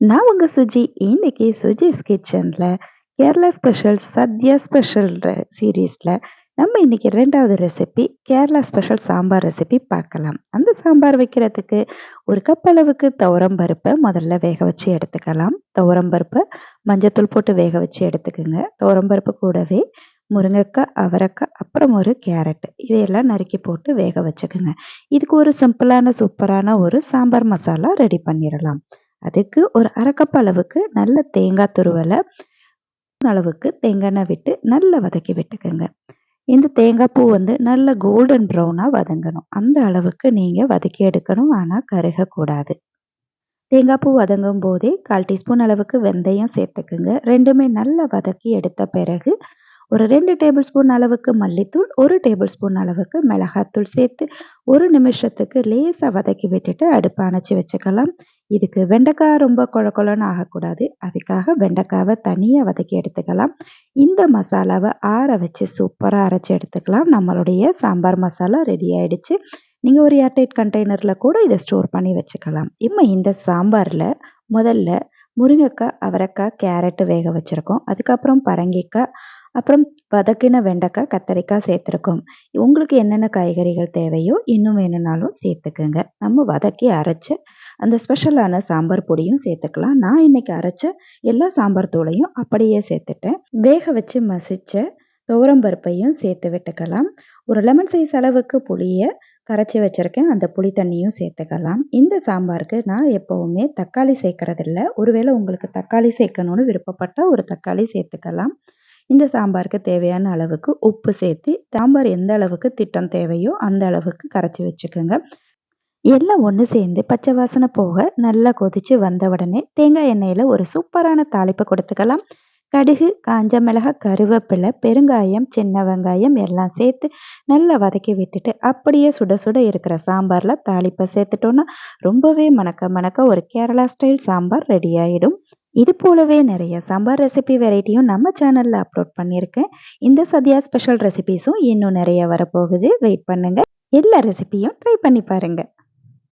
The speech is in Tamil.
நான் உங்கள் சுஜி. இன்னைக்கு சுஜிஸ் கிச்சனில் கேரளா ஸ்பெஷல் சத்யா ஸ்பெஷல் சீரீஸில் நம்ம இன்னைக்கு ரெண்டாவது recipe Kerala special sambar recipe பார்க்கலாம். அந்த சாம்பார் வைக்கிறதுக்கு ஒரு கப் அளவுக்கு துவரம் பருப்பை முதல்ல வேக வச்சு எடுத்துக்கலாம். துவரம் பருப்பை மஞ்சத்தூள் போட்டு வேக வச்சு எடுத்துக்கோங்க துவரம் பருப்பு கூடவே முருங்கைக்காய் அவரைக்காய், அப்புறம் ஒரு கேரட் இதையெல்லாம் நறுக்கி போட்டு வேக வச்சுக்கோங்க இதுக்கு ஒரு சிம்பிளான சூப்பரான ஒரு சாம்பார் மசாலா ரெடி பண்ணிடலாம் அதுக்கு ஒரு அரைக்கப் அளவுக்கு நல்ல தேங்காய் துருவலை அளவுக்கு தேங்காய் எண்ணெய் விட்டு நல்லா வதக்கி விட்டுக்கோங்க இந்த தேங்காய் பூ வந்து நல்ல கோல்டன் ப்ரௌனாக வதங்கணும். அந்த அளவுக்கு நீங்க வதக்கி எடுக்கணும். ஆனால் கருகக்கூடாது. தேங்காய் பூ வதங்கும் போதே 1/4 டீஸ்பூன் அளவுக்கு வெந்தயம் சேர்த்துக்குங்க. ரெண்டுமே நல்லா வதக்கி எடுத்த பிறகு ஒரு ரெண்டு டேபிள் ஸ்பூன் அளவுக்கு மல்லித்தூள், ஒரு டேபிள் ஸ்பூன் அளவுக்கு மிளகாத்தூள் சேர்த்து ஒரு நிமிஷத்துக்கு லேசாக வதக்கி விட்டுட்டு அடுப்பு அணைச்சி வச்சுக்கலாம். இதுக்கு வெண்டைக்காய் ரொம்ப கொழ கொழன்னு ஆகக்கூடாது. அதுக்காக வெண்டைக்காவை தனியாக வதக்கி எடுத்துக்கலாம். இந்த மசாலாவை ஆற வச்சு சூப்பராக அரைச்சி எடுத்துக்கலாம். நம்மளுடைய சாம்பார் மசாலா ரெடி ஆயிடுச்சு. நீங்கள் ஒரு ஏர்டைட் கண்டெய்னரில் கூட இதை ஸ்டோர் பண்ணி வச்சுக்கலாம். இப்ப இந்த சாம்பாரில் முதல்ல முருங்கக்காய், அவரைக்காய், கேரட்டு வேக வச்சுருக்கோம் அதுக்கப்புறம் பரங்கிக்காய், அப்புறம் வதக்கின வெண்டைக்காய், கத்தரிக்காய் சேர்த்துருக்கோம். உங்களுக்கு என்னென்ன காய்கறிகள் தேவையோ இன்னும் வேணும்னாலும் சேர்த்துக்கோங்க நம்ம வதக்கி அரைச்ச அந்த ஸ்பெஷலான சாம்பார் பொடியும் சேர்த்துக்கலாம். நான் இன்னைக்கு அரைச்ச எல்லா சாம்பார் தூளையும் அப்படியே சேர்த்துட்டேன். வேக வச்சு மசிச்ச துவரம் பருப்பையும் சேர்த்து விட்டுக்கலாம். ஒரு லெமன் சைஸ் அளவுக்கு புளியை கரைச்சி வச்சுருக்கேன் அந்த புளி தண்ணியும் சேர்த்துக்கலாம். இந்த சாம்பாருக்கு நான் எப்போவுமே தக்காளி சேர்க்கறதில்ல. ஒருவேளை உங்களுக்கு தக்காளி சேர்க்கணும்னு விருப்பப்பட்டால் ஒரு தக்காளி சேர்த்துக்கலாம். இந்த சாம்பாருக்கு தேவையான அளவுக்கு உப்பு சேர்த்து சாம்பார் எந்த அளவுக்கு திட்டம் தேவையோ அந்த அளவுக்கு கரைச்சி வச்சுக்கோங்க. எல்லாம் ஒன்று சேர்ந்து பச்சை வாசனை போக நல்லா கொதிச்சு வந்த உடனே தேங்காய் எண்ணெயில் ஒரு சூப்பரான தாளிப்பு கொடுத்துக்கலாம். கடுகு, காஞ்ச மிளகாய், கருவேப்பிலை, பெருங்காயம், சின்ன வெங்காயம் எல்லாம் சேர்த்து நல்லா வதக்கி விட்டுட்டு அப்படியே சுட சுட இருக்கிற சாம்பாரில் தாளிப்பை சேர்த்துட்டோன்னா ரொம்பவே மணக்க மணக்க ஒரு கேரளா ஸ்டைல் சாம்பார் ரெடி ஆகிடும் இது போலவே நிறைய சாம்பார் ரெசிபி வெரைட்டியும் நம்ம சேனலில் அப்லோட் பண்ணியிருக்கேன். இந்த சத்யா ஸ்பெஷல் ரெசிபீஸும் இன்னும் நிறைய வரப்போகுது. வெயிட் பண்ணுங்கள் எல்லா ரெசிபியும் ட்ரை பண்ணி பாருங்கள்